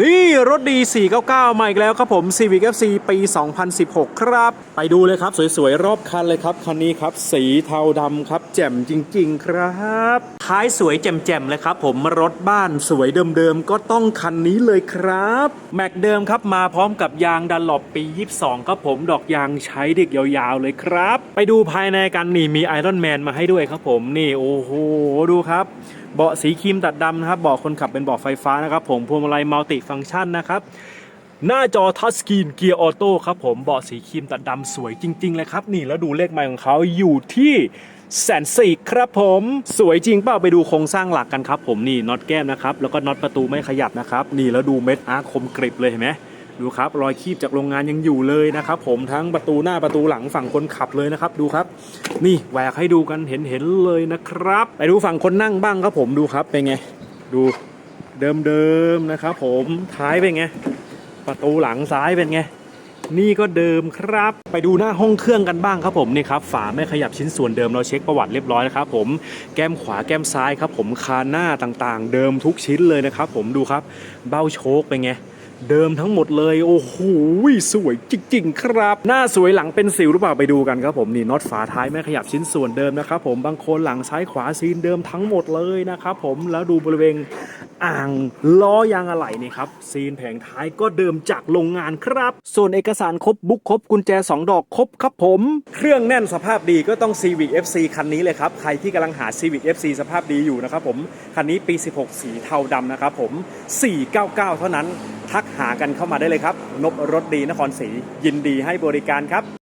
นี่รถดี 499 มาอีกแล้วครับผม Civic FC ปี 2016 ครับ ไปดูเลยครับ สวยๆ รอบคันเลยครับ คันนี้ครับ สีเทาดำครับ แจ่มจริง ๆ ครับท้ายสวยแจ่มๆ เลยครับผมรถบ้านสวยเดิมๆ ก็ต้องคันนี้เลยครับ แม็กเดิมครับมาพร้อมกับยางดันหลบปี 22 ครับผมดอกยางใช้เด็กยาวๆ เลยครับ ไปดูภายในกันนี่มีไอรอนแมนมาให้ด้วยครับผมนี่โอ้โหดูครับเบาะสีครีมตัดดำนะครับเบาะคนขับเป็นเบาะไฟฟ้านะครับผมพวงมาลัยมัลติฟังก์ชันนะครับหน้าจอทัชสกรีนเกียร์ออโต้ครับผมเบาะสีครีมตัดดำสวยจริง ๆ เลยครับ นี่แล้วดูเลขไมล์ของเขาอยู่ที่แสนสี่ครับผมสวยจริงเปล่าไปดูโครงสร้างหลักกันครับผมนี่น็อตแก้มนะครับแล้วก็น็อตประตูไม่ขยับนะครับ นี่แล้วดูเม็ดอาร์คมกริบเลยเห็นไหมดูครับรอยคีบจากโรงงานยังอยู่เลยนะครับผมทั้งประตูหน้าประตูหลังฝั่งคนขับเลยนะครับดูครับ นี่แหวกให้ดูกันเห็นเห็นๆเลยนะครับ ไปดูฝั่งคนนั่งบ้างครับผมดูครับเป็นไง ดู เดิมๆนะครับผมท้ายเป็นไง ประตูหลังซ้ายเป็นไง นี่ก็เดิมครับ ไปดูหน้าห้องเครื่องกันบ้างครับผมนี่ครับฝาไม่ขยับชิ้นส่วนเดิมเราเช็คประวัติเรียบร้อยนะครับผมแก้มขวาแก้มซ้ายครับผมคานหน้าต่างๆ เดิมทุกชิ้นเลยนะครับผมดูครับเบ้าโชคเป็นไงเดิมทั้งหมดเลย โอ้โหสวยจริง ๆ ครับ หน้าสวยหลังเป็นสิวหรือเปล่าไปดูกันครับผมนี่น็อตฝาท้ายไม่ขยับชิ้นส่วนเดิมนะครับผมบางคนหลังซ้ายขวาซีนเดิมทั้งหมดเลยนะครับผมแล้วดูบริเวณ อ่างล้อยางอะไหล่นี่ครับซีนแผงท้ายก็เดิมจากโรงงานครับ ส่วนเอกสารครบบุ๊กครบกุญแจ 2 ดอกครบครับผม เครื่องแน่นสภาพดีก็ต้อง Civic FC คันนี้เลยครับใครที่กำลังหา Civic FC สภาพดีอยู่นะครับผมคันนี้ปี 16 สีเทาดำนะครับผม 499 เท่านั้นทักหากันเข้ามาได้เลยครับ นบรถดีนครศรียินดีให้บริการครับ